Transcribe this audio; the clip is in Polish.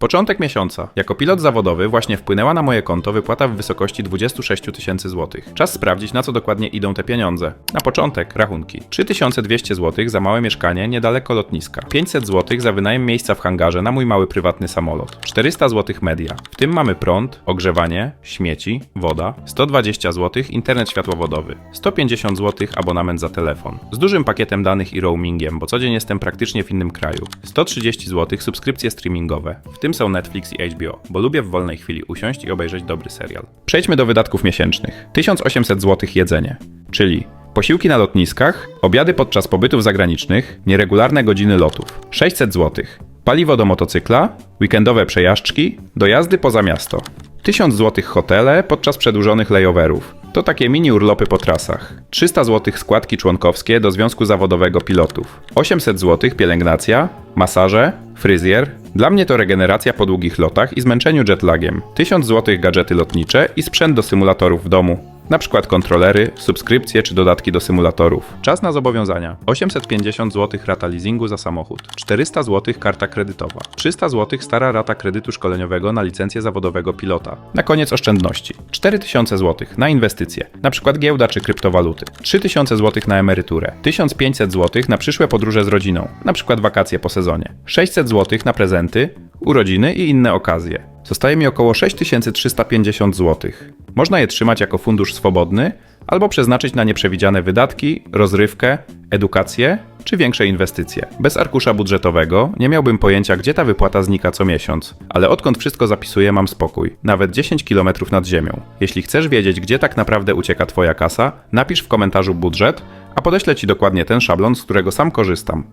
Początek miesiąca. Jako pilot zawodowy właśnie wpłynęła na moje konto wypłata w wysokości 26 tysięcy złotych. Czas sprawdzić, na co dokładnie idą te pieniądze. Na początek rachunki. 3200 zł za małe mieszkanie niedaleko lotniska. 500 zł za wynajem miejsca w hangarze na mój mały prywatny samolot. 400 zł media. W tym mamy prąd, ogrzewanie, śmieci, woda. 120 zł internet światłowodowy. 150 zł abonament za telefon. Z dużym pakietem danych i roamingiem, bo co dzień jestem praktycznie w innym kraju. 130 zł subskrypcje streamingowe. W tym są Netflix i HBO, bo lubię w wolnej chwili usiąść i obejrzeć dobry serial. Przejdźmy do wydatków miesięcznych. 1800 zł jedzenie, czyli posiłki na lotniskach, obiady podczas pobytów zagranicznych, nieregularne godziny lotów. 600 zł. Paliwo do motocykla, weekendowe przejażdżki, dojazdy poza miasto. 1000 zł hotele podczas przedłużonych layoverów. To takie mini urlopy po trasach. 300 zł składki członkowskie do Związku Zawodowego Pilotów. 800 zł pielęgnacja, masaże, fryzjer. Dla mnie to regeneracja po długich lotach i zmęczeniu jetlagiem. 1000 zł gadżety lotnicze i sprzęt do symulatorów w domu. Na przykład kontrolery, subskrypcje czy dodatki do symulatorów. Czas na zobowiązania. 850 zł rata leasingu za samochód. 400 zł karta kredytowa. 300 zł stara rata kredytu szkoleniowego na licencję zawodowego pilota. Na koniec oszczędności. 4000 zł na inwestycje, na przykład giełda czy kryptowaluty. 3000 zł na emeryturę. 1500 zł na przyszłe podróże z rodziną, na przykład wakacje po sezonie. 600 zł na prezenty, urodziny i inne okazje. Zostaje mi około 6350 zł. Można je trzymać jako fundusz swobodny albo przeznaczyć na nieprzewidziane wydatki, rozrywkę, edukację czy większe inwestycje. Bez arkusza budżetowego nie miałbym pojęcia, gdzie ta wypłata znika co miesiąc, ale odkąd wszystko zapisuję, mam spokój. Nawet 10 km nad ziemią. Jeśli chcesz wiedzieć, gdzie tak naprawdę ucieka Twoja kasa, napisz w komentarzu budżet, a podeślę Ci dokładnie ten szablon, z którego sam korzystam.